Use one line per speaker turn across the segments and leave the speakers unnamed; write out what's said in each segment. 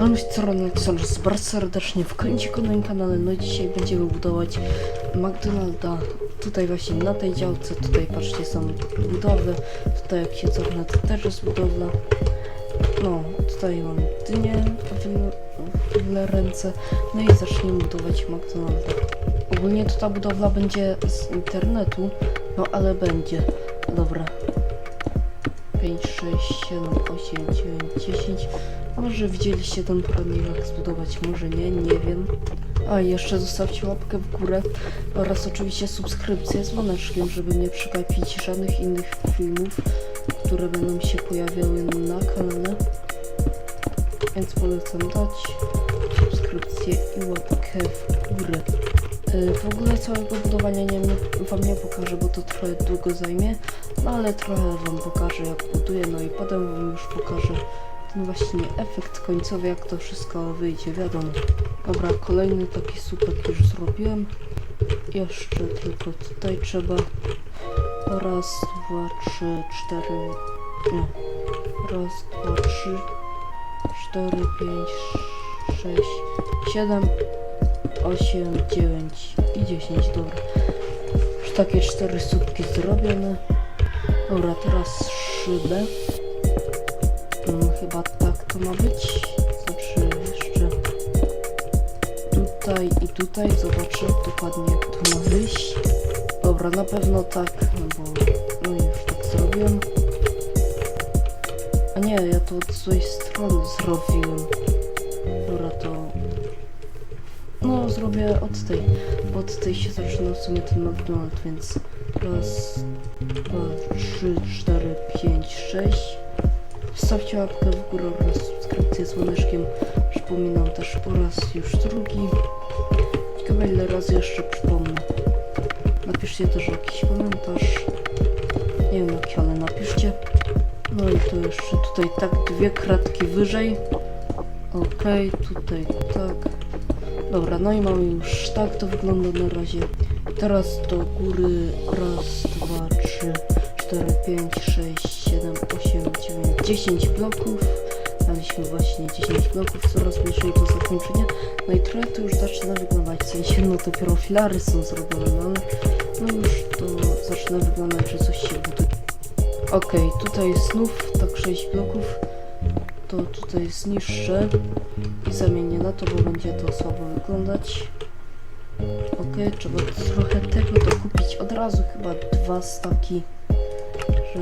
My strony Aleksandr bardzo serdecznie w końcu na moim kanale. No i dzisiaj będziemy budować McDonalda. Tutaj właśnie na tej działce, tutaj patrzcie są budowy. Tutaj jak się cofnę to też jest budowla. No, tutaj mam dynię w, w ręce. No i zaczniemy budować McDonalda. Ogólnie to ta budowla będzie z internetu, no ale będzie. Dobra. 5, 6, 7, 8, 9, 10. Może widzieliście ten poradnik jak zbudować, może nie, nie wiem. A jeszcze zostawcie łapkę w górę oraz oczywiście subskrypcję z dzwoneczkiem, żeby nie przegapić żadnych innych filmów, które będą się pojawiały na kanale. Więc polecam dać subskrypcję i łapkę w górę. Y, W ogóle całego budowania nie, wam nie pokażę, bo to trochę długo zajmie, no ale trochę wam pokażę jak buduję, no i potem wam już pokażę ten właśnie efekt końcowy, jak to wszystko wyjdzie, wiadomo. Dobra, kolejny taki słupek już zrobiłem. Jeszcze tylko tutaj trzeba. Raz, dwa, trzy, cztery. Nie. Raz, dwa, trzy, cztery, pięć, sześć, siedem, osiem, dziewięć i dziesięć. Dobra. Już takie cztery słupki zrobione. Dobra, teraz szybę. Hmm, chyba tak to ma być. Znaczy jeszcze tutaj i tutaj. Zobaczę dokładnie jak to ma wyjść. Dobra, na pewno tak, no bo no już tak zrobiłem. A nie, ja to od złej strony zrobiłem. Dobra, to... No, zrobię od tej. Bo od tej się zaczyna w sumie ten McDonald's, więc raz, dwa, trzy, cztery, pięć, sześć. Zostawcie łapkę w górę oraz subskrypcję z dzwoneczkiem. Przypominam też po raz już drugi. Ciekawe ile razy jeszcze przypomnę. Napiszcie też jakiś komentarz. Nie wiem jaki, ale napiszcie. No i to jeszcze tutaj tak dwie kratki wyżej. Okej, tutaj tak. Dobra, no i mamy już tak to wygląda na razie. Teraz do góry raz, dwa, trzy, cztery, pięć, sześć, siedem, osiem, dziewięć, dziesięć bloków. Daliśmy właśnie 10 bloków, coraz bliżej do zakończenia. No i trochę to już zaczyna wyglądać, w sensie no dopiero filary są zrobione, no ale no już to zaczyna wyglądać, że coś się buduje. Okej, tutaj jest znów tak 6 bloków. To tutaj zniszczę i zamienię na to, bo będzie to słabo wyglądać. Okej, trzeba trochę tego dokupić od razu, chyba dwa staki,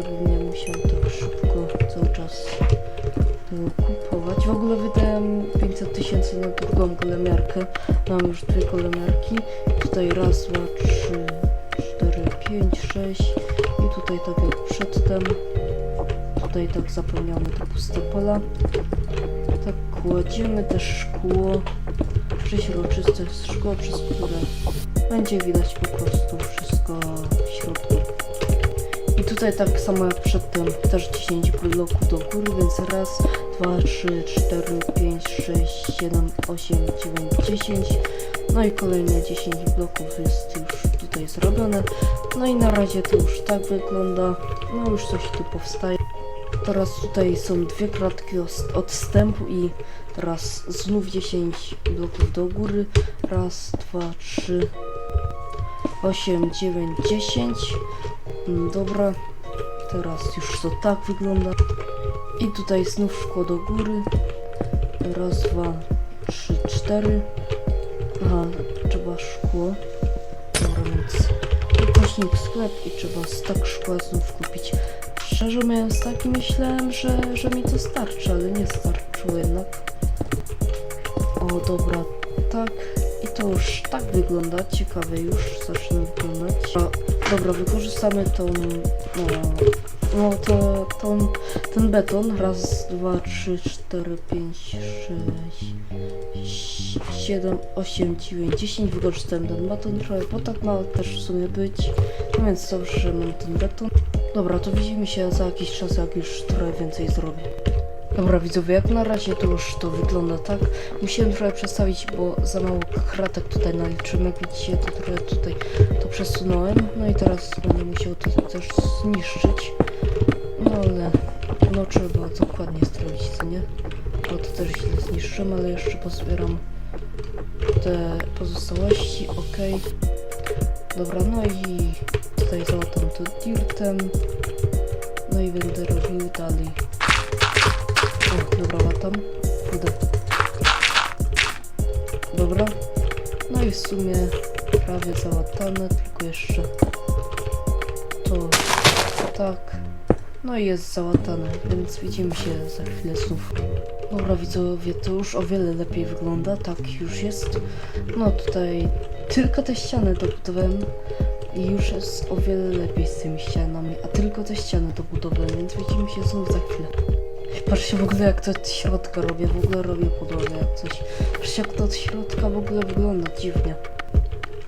żebym nie musiał tak szybko cały czas tego kupować. W ogóle wydałem 500 tysięcy na drugą golemiarkę. Mam już dwie golemiarki. Tutaj raz, dwa, trzy, cztery, pięć, sześć. I tutaj tak jak przedtem. Tutaj tak zapełniamy te puste pola. Tak kładziemy też szkło. Przeźroczyste szkło, przez które będzie widać po prostu wszystko w środku. I tutaj tak samo jak przedtem też 10 bloków do góry, więc raz, dwa, trzy, cztery, pięć, sześć, siedem, osiem, dziewięć, dziesięć. No i kolejne 10 bloków jest już tutaj zrobione. No i na razie to już tak wygląda. No już coś tu powstaje. Teraz tutaj są dwie kratki odstępu i teraz znów 10 bloków do góry. Raz, dwa, trzy, 8, 9, 10. Mm, Dobra, teraz już to tak wygląda. I tutaj znów szkło do góry. Raz, dwa, trzy, cztery. Aha, trzeba szkło. Dobra, więc ukośnik sklep i trzeba stak szkła znów kupić. Szczerze mówiąc, tak myślałem, że, że mi to starczy, ale nie starczyło jednak. O, dobra, tak. I to już tak wygląda, ciekawe już zaczyna wyglądać. Dobra, wykorzystamy tą, no, no to, tą, ten beton. Raz, dwa, trzy, cztery, pięć, sześć, siedem, osiem, dziewięć, dziesięć. Wykorzystałem ten beton trochę, bo tak ma też w sumie być. No więc dobrze, że mam ten beton. Dobra, to widzimy się za jakiś czas, jak już trochę więcej zrobię. Dobra widzowie, jak na razie to już to wygląda tak. Musiałem trochę przestawić, bo za mało kratek tutaj naliczyłem. Jak widzicie, to trochę tutaj to przesunąłem. No i teraz będę musiał to też zniszczyć. No ale no trzeba dokładnie zrobić, co nie? bo to też źle zniszczyłem, ale jeszcze pozbieram te pozostałości, ok. Dobra, no i tutaj załatam to dirtem. No i będę robił dalej. Dobra, łatam. Kurde. Dobra. No i w sumie prawie załatane, tylko jeszcze to tak. No i jest załatane, więc widzimy się za chwilę znów. Dobra widzowie, to już o wiele lepiej wygląda, tak już jest. No tutaj tylko te ściany dobudowałem i już jest o wiele lepiej z tymi ścianami, a tylko te ściany dobudowałem, więc widzimy się znów za chwilę. Patrzcie w ogóle jak to od środka robię, w ogóle robię podłogę jak coś. Patrzcie jak to od środka w ogóle wygląda dziwnie.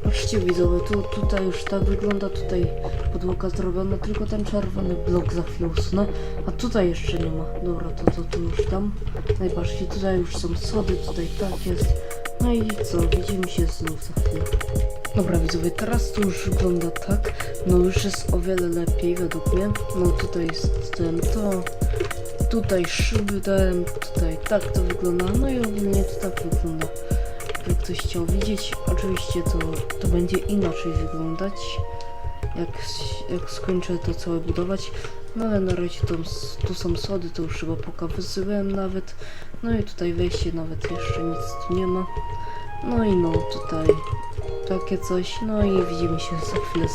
Patrzcie widzowie, tu, tutaj już tak wygląda, tutaj podłoga zrobiona, tylko ten czerwony blok za chwilę usunę, a tutaj jeszcze nie ma. Dobra, to, to tu już tam. Najbardziej tutaj już są schody, tutaj tak jest. No i co, widzimy się znów za chwilę. Dobra widzowie, teraz to już wygląda tak, no już jest o wiele lepiej według mnie. No tutaj jest ten to, tutaj szyby dałem, tutaj tak to wygląda, no i ogólnie to tak wygląda. Jakby ktoś chciał widzieć, oczywiście to, to będzie inaczej wyglądać, jak, jak skończę to całe budować. No ale na razie to, tu są schody, to już chyba pokazywałem nawet. No i tutaj wejście nawet jeszcze nic tu nie ma. No i no tutaj takie coś, no i widzimy się za chwilę.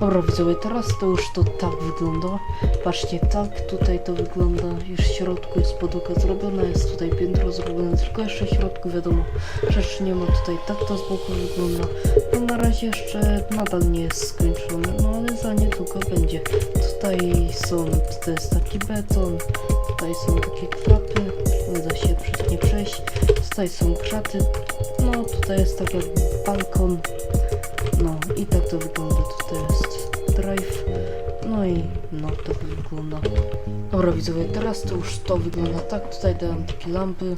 Dobra widzowie, teraz to już to tak wygląda. Patrzcie, tak tutaj to wygląda. Już w środku jest podłoga zrobiona, jest tutaj piętro zrobione, tylko jeszcze w środku wiadomo, rzeczy nie ma tutaj. Tak to z boku wygląda. No na razie jeszcze nadal nie jest skończone, no ale za niedługo będzie. Tutaj są, to jest taki beton, tutaj są takie klapy, nie da się przez nie przejść. Tutaj są kraty, no tutaj jest tak jak balkon. No i tak to wygląda, tutaj jest drive, no i no tak wygląda. Dobra widzowie, teraz to już to wygląda tak, tutaj dałem takie lampy,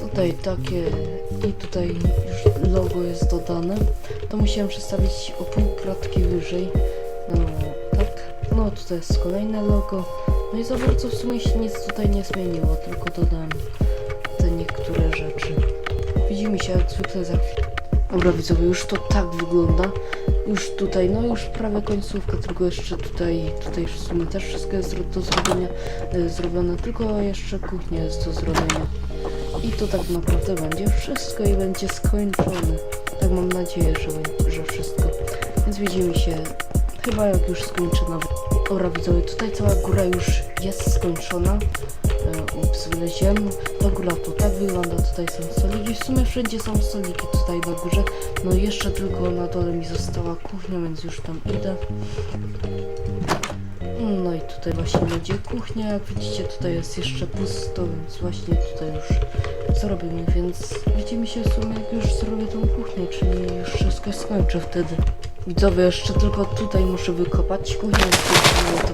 tutaj takie i tutaj już logo jest dodane. To musiałem przestawić o pół kratki wyżej, no tak, no tutaj jest kolejne logo, no i za bardzo w sumie się nic tutaj nie zmieniło, tylko dodałem te niektóre rzeczy. Widzimy się jak zwykle za chwilę. Dobra widzowie, już to tak wygląda. Już tutaj, no już prawie końcówka, tylko jeszcze tutaj, tutaj w sumie też wszystko jest do zrobienia, e, zrobione, tylko jeszcze kuchnia jest do zrobienia. I to tak naprawdę będzie wszystko i będzie skończone. Tak mam nadzieję, że, że wszystko. Więc widzimy się chyba jak już skończę nawet. Dobra widzowie, tutaj cała góra już jest skończona. Ups, wyleciałem. Góra to tak wygląda, tutaj są stoliki. W sumie wszędzie są stoliki tutaj na górze. No i jeszcze tylko na dole mi została kuchnia, więc już tam idę. No i tutaj właśnie będzie kuchnia, jak widzicie tutaj jest jeszcze pusto, więc właśnie tutaj już zrobimy, więc widzimy się w sumie jak już zrobię tą kuchnię, czyli już wszystko skończę wtedy. Widzowie, jeszcze tylko tutaj muszę wykopać kuchnię,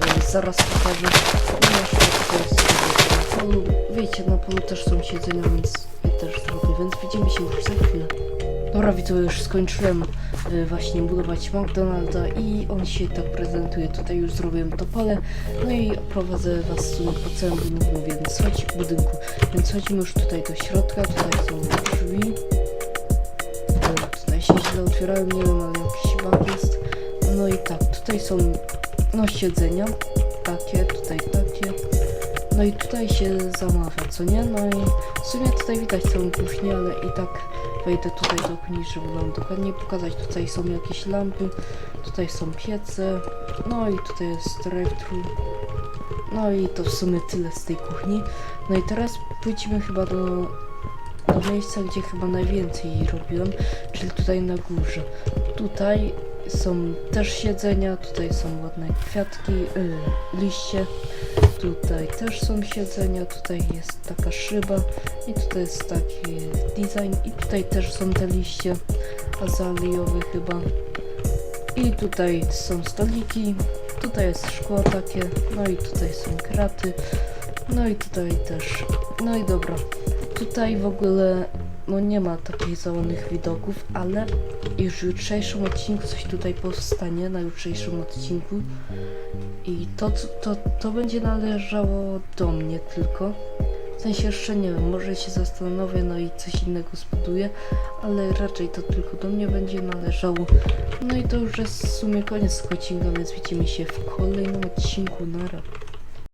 to zaraz pokażę. I jeszcze tutaj jest wiecie, na polu też są siedzenia, więc też zrobię, więc widzimy się już za chwilę. Dobra, widzowie, już skończyłem y, właśnie budować McDonalda i on się tak prezentuje. Tutaj już zrobiłem to pole, no i prowadzę was po całym budynku, więc chodź budynku. Więc chodzimy już tutaj do środka, tutaj są drzwi. Tutaj się źle otwierają, nie wiem, ale jakiś bug jest. No i tak, tutaj są no siedzenia, takie. No i tutaj się zamawia, co nie? No i w sumie tutaj widać całą kuchnię, ale i tak wejdę tutaj do kuchni, żeby wam dokładnie pokazać. Tutaj są jakieś lampy, tutaj są piece, no i tutaj jest drive-thru. No i to w sumie tyle z tej kuchni. No i teraz pójdziemy chyba do, do miejsca, gdzie chyba najwięcej robiłem, czyli tutaj na górze. Tutaj są też siedzenia, tutaj są ładne kwiatki, yy, liście. Tutaj też są siedzenia, tutaj jest taka szyba i tutaj jest taki design i tutaj też są te liście azaliowe chyba. I tutaj są stoliki, tutaj jest szkło takie, no i tutaj są kraty, no i tutaj też. No i dobra, tutaj w ogóle no nie ma takich załamnych widoków, ale już w jutrzejszym odcinku coś tutaj powstanie, na jutrzejszym odcinku. I to, to, to będzie należało do mnie tylko. sensie jeszcze nie wiem, może się zastanowię, no i coś innego zbuduję, ale raczej to tylko do mnie będzie należało. No i to już jest w sumie koniec odcinka, więc widzimy się w kolejnym odcinku. Nara.